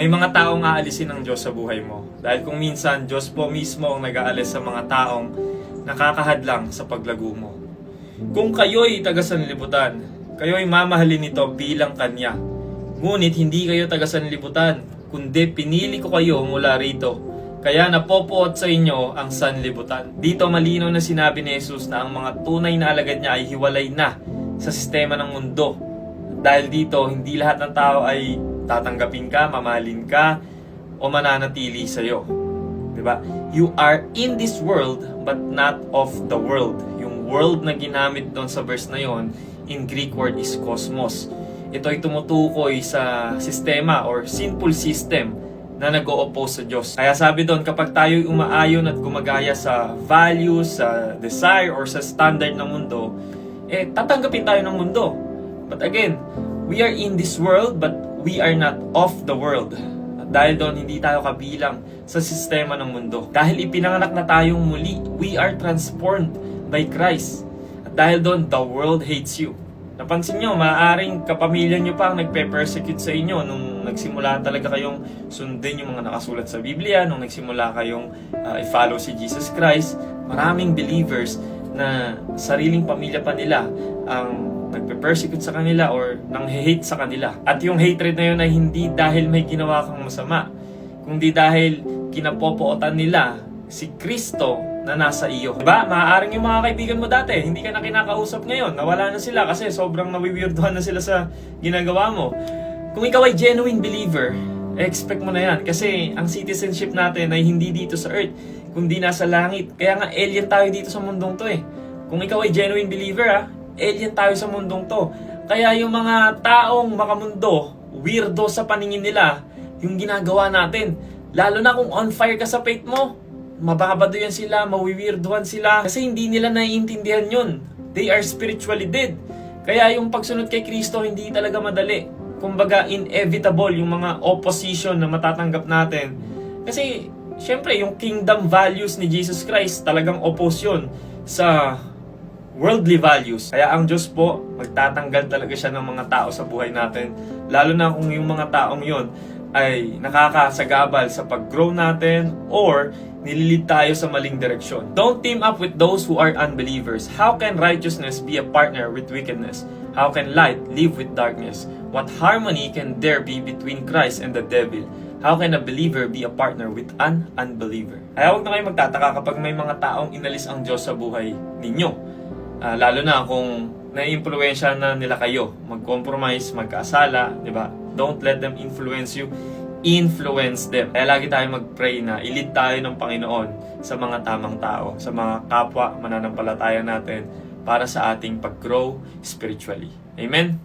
May mga taong aalisin ng Diyos sa buhay mo. Dahil kung minsan, Diyos po mismo ang nag-aalis sa mga taong nakakahadlang sa paglago mo. Kung kayo'y taga-sanlibutan, kayo'y mamahalin nito bilang Kanya. Ngunit hindi kayo taga-sanlibutan, kundi pinili ko kayo mula rito. Kaya napopoot sa inyo ang sanlibutan. Dito malino na sinabi ni Jesus na ang mga tunay na alagad niya ay hiwalay na sa sistema ng mundo. Dahil dito, hindi lahat ng tao ay tatanggapin ka, mamahalin ka, o mananatili sa'yo. 'Di ba? You are in this world but not of the world. Yung world na ginamit doon sa verse na yon in Greek word is cosmos. Ito ay tumutukoy sa sistema or sinful system na nag-o-oppose sa Diyos. Kaya sabi doon, kapag tayo umaayon at gumagaya sa values, sa desire, or sa standard ng mundo, eh, tatanggapin tayo ng mundo. But again, we are in this world, but we are not of the world. At dahil doon, hindi tayo kabilang sa sistema ng mundo. Dahil ipinanganak na tayong muli, we are transformed by Christ. At dahil doon, the world hates you. Napansin nyo, maaaring kapamilya nyo pa ang nagpe-persecute sa inyo nung nagsimula talaga kayong sundin yung mga nakasulat sa Biblia, nung nagsimula kayong uh, i-follow si Jesus Christ. Maraming believers na sariling pamilya pa nila ang nagpe-persecute sa kanila or nang hate sa kanila. At yung hatred na yun ay hindi dahil may ginawa kang masama, kundi dahil kinapopootan nila si Kristo na nasa iyo. Diba? Maaaring yung mga kaibigan mo dati, hindi ka na kinakausap ngayon, nawala na sila kasi sobrang nawiwirduhan na sila sa ginagawa mo. Kung ikaw ay genuine believer, expect mo na yan. Kasi ang citizenship natin ay hindi dito sa earth, kundi nasa langit. Kaya nga alien tayo dito sa mundong to eh. Kung ikaw ay genuine believer ah, alien tayo sa mundong to. Kaya yung mga taong makamundo, weirdo sa paningin nila, yung ginagawa natin. Lalo na kung on fire ka sa faith mo, mababado yan sila, mawiwirduhan sila. Kasi hindi nila naiintindihan yun. They are spiritually dead. Kaya yung pagsunod kay Kristo, hindi talaga madali. Kumbaga, inevitable yung mga opposition na matatanggap natin. Kasi, syempre, yung kingdom values ni Jesus Christ talagang opposyon sa worldly values. Kaya ang Diyos po, magtatanggal talaga siya ng mga tao sa buhay natin. Lalo na kung yung mga taong yon ay nakakasagabal sa pag-grow natin or nililid tayo sa maling direksyon. Don't team up with those who are unbelievers. How can righteousness be a partner with wickedness? How can light live with darkness? What harmony can there be between Christ and the devil? How can a believer be a partner with an unbeliever? Kaya huwag na kayo magtataka kapag may mga taong inalis ang Diyos sa buhay ninyo. Ah, lalo na kung naiimpluwensya na nila kayo, mag-compromise, magkasala, di ba? Don't let them influence you. Influence them. Kaya lagi tayo mag-pray na ilid tayo ng Panginoon sa mga tamang tao, sa mga kapwa mananampalataya natin para sa ating pag-grow spiritually. Amen?